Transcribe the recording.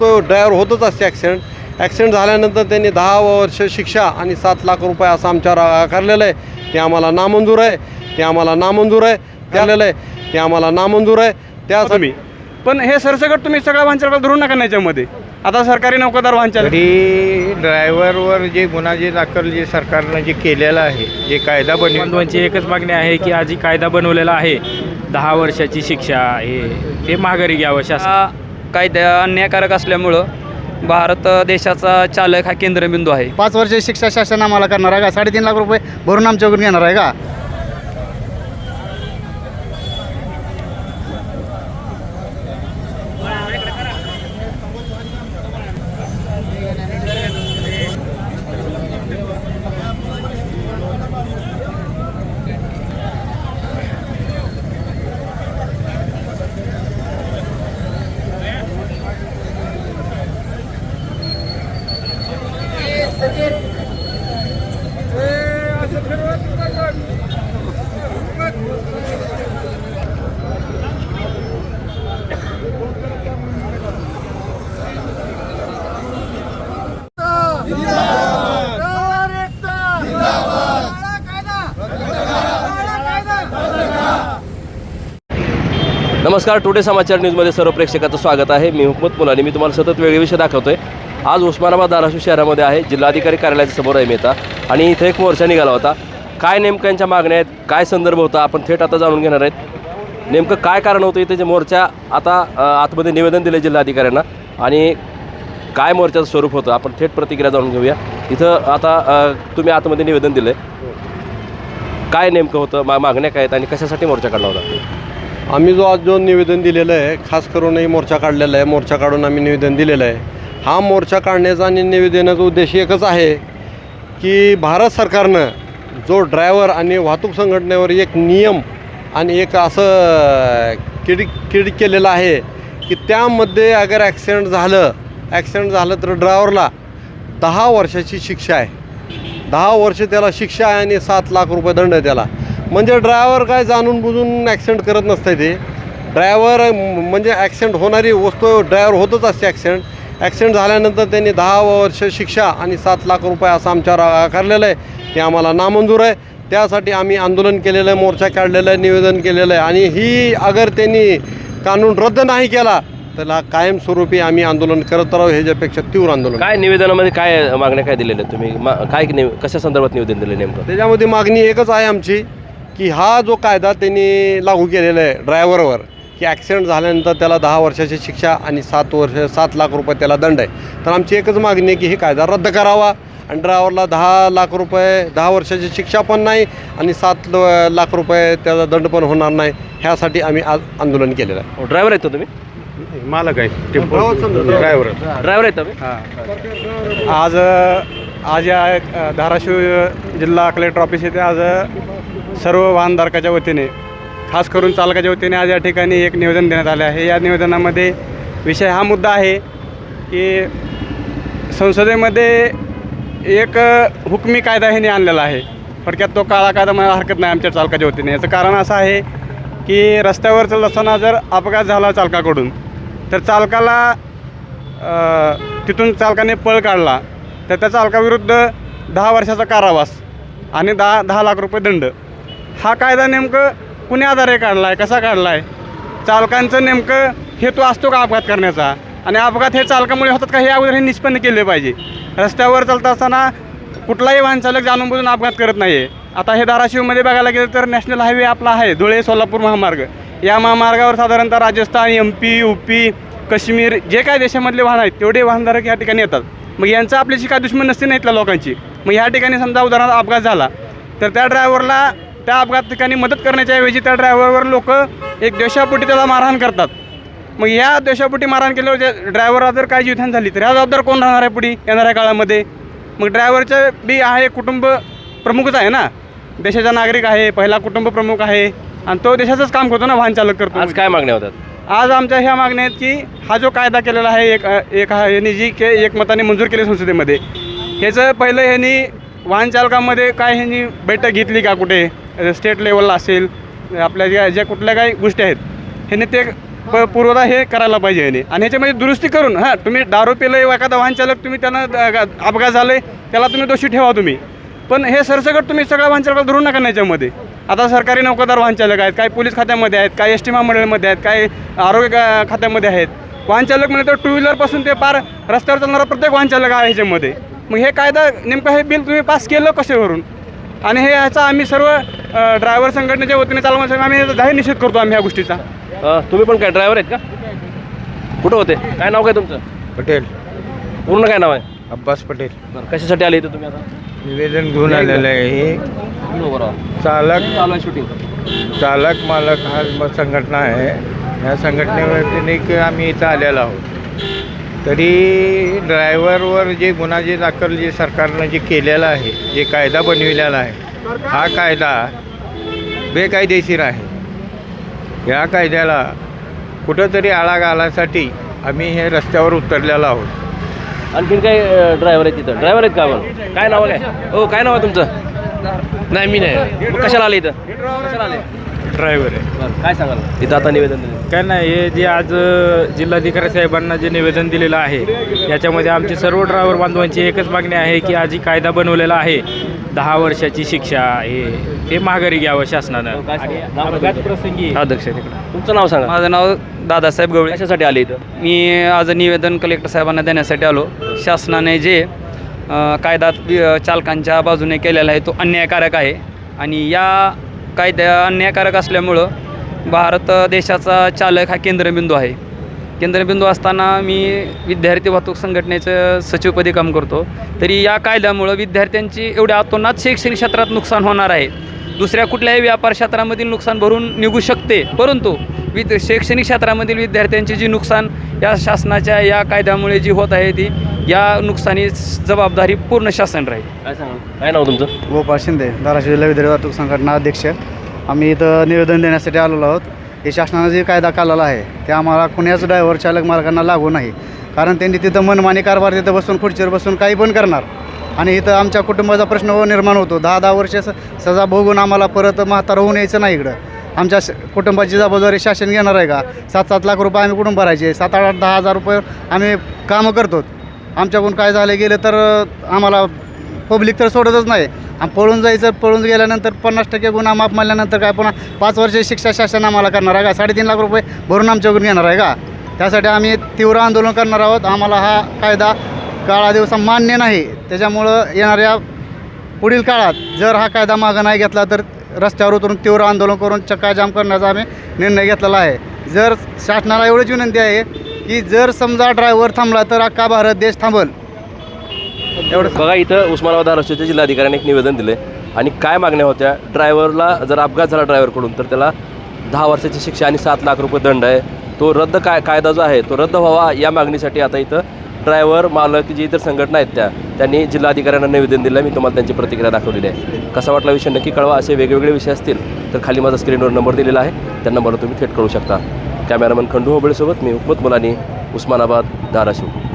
तो ड्रायव्हर होतच असते ॲक्सिडेंट. ॲक्सिडेंट झाल्यानंतर त्यांनी दहा वर्ष शिक्षा आणि सात लाख रुपये असं आमच्यावर आकारलेलं आहे. ते आम्हाला नामंजूर आहे. ते आम्हाला नामंजूर आहे. त्यालेलं आहे. ते आम्हाला नामंजूर आहे. त्यासाठी तुम्ही. पण हे सरसकट तुम्ही सगळ्या वाहनचालकाला धरून नका ना याच्यामध्ये. आता सरकारी नौकादार वाहनचालक तरी ड्रायव्हरवर जे गुन्हा जे दाखल जे सरकारनं जे केलेलं आहे जे कायदा बनवून बांधवांची एकच मागणी आहे की आजी कायदा बनवलेला आहे दहा वर्षाची शिक्षा हे ते माघारी घ्यावं शासन. हा कायदा अन्यायकारक असल्यामुळं भारत देशाचा चालक हा केंद्रबिंदू आहे. पाच वर्ष शिक्षा शासन आम्हाला करणार आहे का? साडेतीन लाख रुपये भरून आमच्याकडून घेणार आहे का? नमस्कार टुडे समाचार न्यूजमध्ये सर्व प्रेक्षकाचं स्वागत आहे. मी हुकमत मुलानी मी तुम्हाला सतत वेगळे विषय दाखवतोय. आज उस्मानाबाद धाराशिव शहरामध्ये आहे जिल्हाधिकारी कार्यालयाच्या समोर आहे मेहता. आणि इथे एक मोर्चा निघाला होता. काय नेमक्यांच्या मागण्या आहेत? काय संदर्भ होता? आपण थेट आता जाणून घेणार आहेत. नेमकं काय कारण होतं इथे जे मोर्चा आता आतमध्ये निवेदन दिलं जिल्हाधिकाऱ्यांना? आणि काय मोर्चाचं स्वरूप होतं आपण थेट प्रतिक्रिया जाणून घेऊया. इथं आता तुम्ही आतमध्ये निवेदन दिलं काय नेमकं होतं मा मागण्या काय आहेत आणि कशासाठी मोर्चा काढला होता? आम्ही जो आज जो निवेदन दिलेलं आहे खास करूनही मोर्चा काढलेला आहे मोर्चा काढून आम्ही निवेदन दिलेलं आहे. हा मोर्चा काढण्याचा आणि निवेदनाचा उद्देश एकच आहे की भारत सरकारनं जो ड्रायव्हर आणि वाहतूक संघटनेवर एक नियम आणि एक असं किडी किड केलेलं आहे की त्यामध्ये अगर ॲक्सिडेंट झालं ॲक्सिडेंट झालं तर ड्रायव्हरला दहा वर्षाची शिक्षा आहे. दहा वर्ष त्याला शिक्षा आहे आणि सात लाख रुपये दंड आहे त्याला. म्हणजे ड्रायव्हर काय जाणून बुजून ॲक्सिडेंट करत नसतं ते. ड्रायव्हर म्हणजे ॲक्सिडेंट होणारी वस्तू ड्रायव्हर होतच असते ॲक्सिडेंट ॲक्सिडेंट झाल्यानंतर त्यांनी दहा वर्ष शिक्षा आणि सात लाख रुपये असं आमच्यावर आकारलेलं आहे. ते आम्हाला नामंजूर आहे. त्यासाठी आम्ही आंदोलन केलेलं आहे मोर्चा काढलेलं आहे निवेदन केलेलं आहे. आणि ही अगर त्यांनी कानून रद्द नाही केला त्याला कायमस्वरूपी आम्ही आंदोलन करत राहू ह्याच्यापेक्षा तीव्र आंदोलन. काय निवेदनामध्ये काय मागण्या काय दिलेल्या तुम्ही? मा काय निव कशा संदर्भात निवेदन दिलं नेमकं? त्याच्यामध्ये मागणी एकच आहे आमची की हा जो कायदा त्यांनी लागू केलेला आहे ड्रायव्हरवर की ॲक्सिडेंट झाल्यानंतर त्याला दहा वर्षाची शिक्षा आणि सात वर्ष सात लाख रुपये त्याला दंड आहे. तर आमची एकच मागणी आहे की ही कायदा रद्द करावा आणि ड्रायव्हरला दहा लाख रुपये दहा वर्षाची शिक्षा पण नाही आणि सात ल- लाख रुपये त्याचा दंड पण होणार नाही ह्यासाठी आम्ही आज आंदोलन केलेलं आहे. ड्रायव्हर आहेत का तुम्ही? मालक आहे टेम्पो हो. ड्रायव्हर. ड्रायव्हर आहेत तुम्ही? आज आज या धाराशिव जिल्हा कलेक्टर ऑफिस येथे आज सर्व वाहनधारकाच्या वतीने खास करून चालकाच्या वतीने आज या ठिकाणी एक निवेदन देण्यात आले आहे. या निवेदनामध्ये विषय हा मुद्दा आहे की संसदेमध्ये एक हुकमी कायदा ह्याने आणलेला आहे. थोडक्यात तो काळा कायदा मला हरकत नाही आमच्या चालकाच्या वतीने. याचं कारण असं आहे की रस्त्यावर चालत असताना जर अपघात झाला चालकाकडून. तर चालकाला तिथून चालकाने पळ काढला. तर त्या चालकाविरुद्ध दहा वर्षाचा कारावास आणि दहा दहा लाख रुपये दंड. हा कायदा नेमकं कुण्या आधारे काढला आहे कसा काढला आहे चालकांचं नेमकं हेतू असतो का अपघात करण्याचा? आणि अपघात हे चालकामुळे होतात का हे अगोदर हे निष्पन्न केले पाहिजे? रस्त्यावर चालत असताना कुठलाही वाहनचालक जाणूनबुजून जाणून बुजून अपघात करत नाही आहे आता हे धाराशिवमध्ये बघायला गेलं तर नॅशनल हायवे आपला आहे धुळे सोलापूर महामार्ग. या महामार्गावर साधारणतः Rajasthan M P U P Kashmir जे काय देशामधले वाहन आहेत तेवढे वाहनधारक या ठिकाणी येतात. मग यांचं आपल्याशी काय दुश्मन नसते ना इथल्या लोकांची? मग ह्या ठिकाणी समजा उदाहरणार्थ अपघात झाला तर त्या ड्रायव्हरला त्या अपघात ठिकाणी मदत करण्याच्या ऐवजी त्या ड्रायव्हरवर लोक एक देशापोटी त्याला मारहाण करतात. मग या देशापोटी मारहाण केल्यावर जे ड्रायव्हरला जर काय जीवधान झाली तर ह्या जबाबदार कोण राहणार आहे पुढे येणाऱ्या काळामध्ये? मग ड्रायव्हरचं बी आहे कुटुंब प्रमुखच आहे ना? देशाचा नागरिक आहे पहिला कुटुंब प्रमुख आहे. आणि तो देशाचंच काम करतो ना वाहन चालक करतो आज काय मागण्या होतात आज आमच्या ह्या मागण्या आहेत की हा जो कायदा केलेला आहे एक एक हा यांनी जी के एक मताने मंजूर केली संसदेमध्ये ह्याचं पहिलं ह्यांनी वाहन चालकामध्ये काय ह्यांनी बैठक घेतली का कुठे? स्टेट लेवलला असेल आपल्या ज्या ज्या कुठल्या काही गोष्टी आहेत ह्यांनी ते प पूर्वता हे करायला पाहिजे याने आणि ह्याच्यामध्ये दुरुस्ती करून हां तुम्ही दारू पिलं एखादा वाहन चालक तुम्ही त्यांना अपघात झाले त्याला तुम्ही दोषी ठेवा तुम्ही. पण हे सरसकट तुम्ही सगळ्या वाहन चालकाला धरून नका ना याच्यामध्ये. आता सरकारी नौकरदार वाहन चालक आहेत काही पोलीस खात्यामध्ये आहेत काही एस टी महामंडळामध्ये आहेत काही आरोग्य का- खात्यामध्ये आहेत. वाहन चालक म्हणजे तर टू व्हीलरपासून ते पार रस्त्यावर चालणारा प्रत्येक वाहन चालक आहे ह्याच्यामध्ये. मग हे कायदा नेमकं हे बिल तुम्ही पास केलं कशावरून आणि हे याचा आम्ही सर्व ड्रायव्हर संघटनेच्या वतीने चालवण्यासाठी आम्ही जाहीर निषेध करतो आम्ही ह्या गोष्टीचा. तुम्ही पण काय ड्रायव्हर आहेत का? कुठं होते? काय नाव काय तुमचं? पटेल. पूर्ण काय नाव आहे? अब्बास पटेल. कशासाठी आले इथं तुम्ही आता? निवेदन घेऊन आलेलं आहे हे. चालक चालक मालक हा म- संघटना आहे. या संघटनेवरती की आम्ही इथं आलेलो आहोत. तरी ड्रायव्हरवर जे गुन्हा जे दाखल जे सरकारनं जे केलेलं आहे जे कायदा बनविलेला आहे हा कायदा बेकायदेशीर आहे. या कायद्याला कुठंतरी आळा घालायसाठी आम्ही हे रस्त्यावर उतरलेलो आहोत. आणखीन काय ड्रायव्हर आहेत तिथं? ड्रायव्हर आहेत का आपण? काय नाव आहे? काय हो काय नाव आहे तुमचं? नाही मी नाही. कशाला आले इथं? कशाला आले? ड्रायव्हर आहे. बरं काय सांगाल? इथं आता निवेदन दिलं. काय नाही हे जे आज अ, जिल्हाधिकारी साहेबांना जे निवेदन दिलेलं आहे याच्यामध्ये आमची सर्व ड्रायव्हर बांधवांची एकच मागणी आहे की आज ही कायदा बनवलेला आहे. दहा वर्षाची शिक्षा हे ते माघारी घ्यावं शासनानं. काय आणि सांगा? नाव अपघात काय? प्रसंगी अध्यक्ष तिकडं. तुमचं नाव सांगा. माझं नाव दादासाहेब गवळे. कशासाठी आले इथं? मी आज निवेदन कलेक्टर साहेबांना देण्यासाठी आलो. शासनाने जे अ, कायदा वि- चालकांच्या बाजूने केलेला आहे तो अन्यायकारक आहे. आणि या कायदा अन्यायकारक असल्यामुळं भारत देशाचा चालक हा केंद्रबिंदू आहे. केंद्रबिंदू असताना मी विद्यार्थी वाहतूक संघटनेचं सचिवपदी काम करतो. तरी या कायद्यामुळं विद्यार्थ्यांची एवढ्या अतोनात शैक्षणिक क्षेत्रात नुकसान होणार आहे. दुसऱ्या कुठल्याही व्यापार क्षेत्रामधील नुकसान भरून निघू शकते. परंतु विद शैक्षणिक क्षेत्रामधील विद्यार्थ्यांची जी नुकसान या शासनाच्या या कायद्यामुळे जी होत आहे ती या नुकसानी जबाबदारी पूर्ण शासन राहील. काय सांगाल? काय नाव तुमचं? गोपाळ शिंदे धाराशिव जिल्हा विद्यार्थी वाहतूक संघटना अध्यक्ष. आम्ही इथं निवेदन देण्यासाठी आलेलो आहोत. हे शासनानं जे कायदा काढलेला आहे ते आम्हाला कुण्याच ड्रायव्हर चालक मालकांना लागू नाही. कारण त्यांनी तिथं मनमानी कारभार तिथं बसून खुर्चीवर बसून काही पण करणार. आणि इथं आमच्या कुटुंबाचा प्रश्न निर्माण होतो. दहा दहा वर्ष स- सजा भोगून आम्हाला परत म्हातारा होऊन यायचं नाही इकडं. आमच्या श- कुटुंबाची जबाबदारी शासन घेणार आहे का? सात सात लाख रुपये आम्ही कुठून भरायचे सात आठ आठ दहा हजार रुपये आम्ही कामं करतो. आमच्याकडून काय झालं गेलं तर आम्हाला पब्लिक तर सोडतच नाही. आणि पळून जायचं पळून गेल्यानंतर पन्नास टक्के गुन्हा माफ मारल्यानंतर काय पुन्हा पाच वर्ष शिक्षा शासन आम्हाला करणार आहे का? साडेतीन लाख रुपये भरून आमच्याकडून घेणार आहे का? त्यासाठी आम्ही तीव्र आंदोलन करणार आहोत. आम्हाला हा कायदा काळा दिवसा मान्य नाही. त्याच्यामुळं येणाऱ्या पुढील काळात जर हा कायदा मागं नाही घेतला तर रस्त्यावर उतरून तीव्र आंदोलन करून चक्काजाम करण्याचा आम्ही निर्णय घेतलेला आहे. जर शासनाला एवढीच विनंती आहे की जर समजा ड्रायव्हर थांबला तर अख्खा भारत देश थांबल. एवढं बघा इथं उस्मानाबाद धाराशिवच्या जिल्हाधिकाऱ्यांनी एक निवेदन दिले आणि काय मागण्या होत्या? ड्रायव्हरला जर अपघात झाला ड्रायव्हरकडून तर त्याला दहा वर्षाची शिक्षा आणि सात लाख रुपये दंड आहे. तो रद्द काय कायदा जो आहे तो रद्द व्हावा या मागणीसाठी आता इथं ड्रायव्हर मालक जी इतर संघटना आहेत त्या त्यांनी जिल्हाधिकाऱ्यांना निवेदन दिलं मी तुम्हाला त्यांची प्रतिक्रिया दाखवलेली आहे. कसा वाटला विषय? नक्की कळवा. असे वेगवेगळे विषय असतील तर खाली माझा स्क्रीनवर नंबर दिलेला आहे. त्या नंबरवर तुम्ही थेट करू शकता. कॅमेरामन खंडू होबळेसोबत मी हुकमत मुलानी उस्मानाबाद धाराशिव.